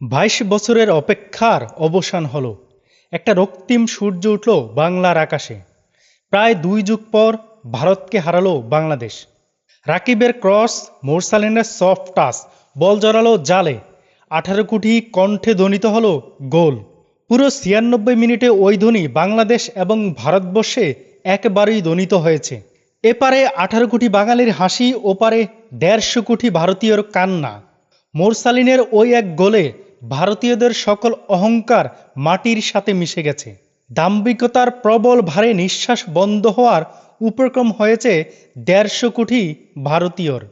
বাইশ বছরের অপেক্ষার অবসান হলো। একটা রক্তিম সূর্য উঠল বাংলার আকাশে। প্রায় দুই যুগ পর ভারতকে হারালো বাংলাদেশ। রাকিবের ক্রস, মোরসালিনের সফট টাচ বল জড়ালো জালে। আঠারো কোটি কণ্ঠে ধ্বনিত হলো গোল। পুরো ছিয়ানব্বই মিনিটে ওই ধ্বনি বাংলাদেশ এবং ভারতবর্ষে একবারেই ধ্বনিত হয়েছে। এপারে আঠারো কোটি বাঙালির হাসি, ওপারে দেড়শো কোটি ভারতীয়র কান্না। মোরসালিনের ওই এক গোলে ভারতীয়দের সকল অহংকার মাটির সাথে মিশে গেছে। দাম্ভিকতার প্রবল ভারে নিঃশ্বাস বন্ধ হওয়ার উপক্রম হয়েছে দেড়শো কোটি ভারতীয়র।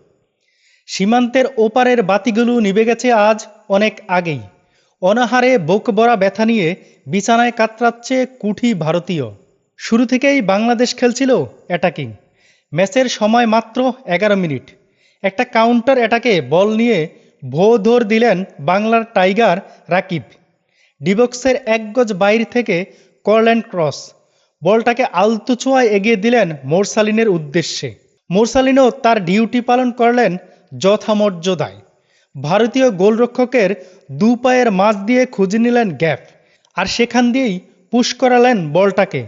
সীমান্তের ওপারের বাতিগুলো নিভে গেছে আজ অনেক আগেই। অনাহারে বুক ভরা ব্যথা নিয়ে বিছানায় কাতরাচ্ছে কুঠি ভারতীয়। শুরু থেকেই বাংলাদেশ খেলছিল অ্যাটাকিং ম্যাচের সময় মাত্র এগারো মিনিট। একটা কাউন্টার অ্যাটাকে বল নিয়ে ভো ধর দিলেন বাংলার টাইগার রাকিব। ডিবক্সের এক গজ বাইর থেকে করলেন ক্রস। বলটাকে আলতু ছোঁয়ায় এগিয়ে দিলেন মোরসালিনের উদ্দেশ্যে। মোরসালিনও তার ডিউটি পালন করলেন যথামর্যাদায় ভারতীয় গোলরক্ষকের দু পায়ের মাঝ দিয়ে খুঁজে নিলেন গ্যাপ আর সেখান দিয়েই পুশ করালেন বলটাকে।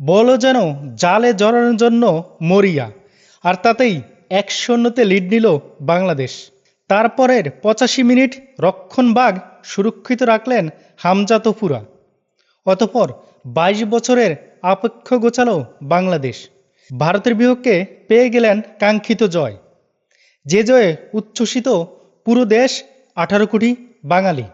বলও যেন জালে জড়ানোর জন্য মরিয়া আর তাতেই এক শূন্যতে লিড নিল বাংলাদেশ। তারপরের পঁচাশি মিনিট রক্ষণবাগ সুরক্ষিত রাখলেন হামজা তফুরা। অতপর বাইশ বছরের আপেক্ষ গোছালো বাংলাদেশ। ভারতের বিপক্ষে পেয়ে গেলেন কাঙ্ক্ষিত জয়। যে জয়ে উচ্ছ্বসিত পুরো দেশ আঠারো কোটি বাঙালি।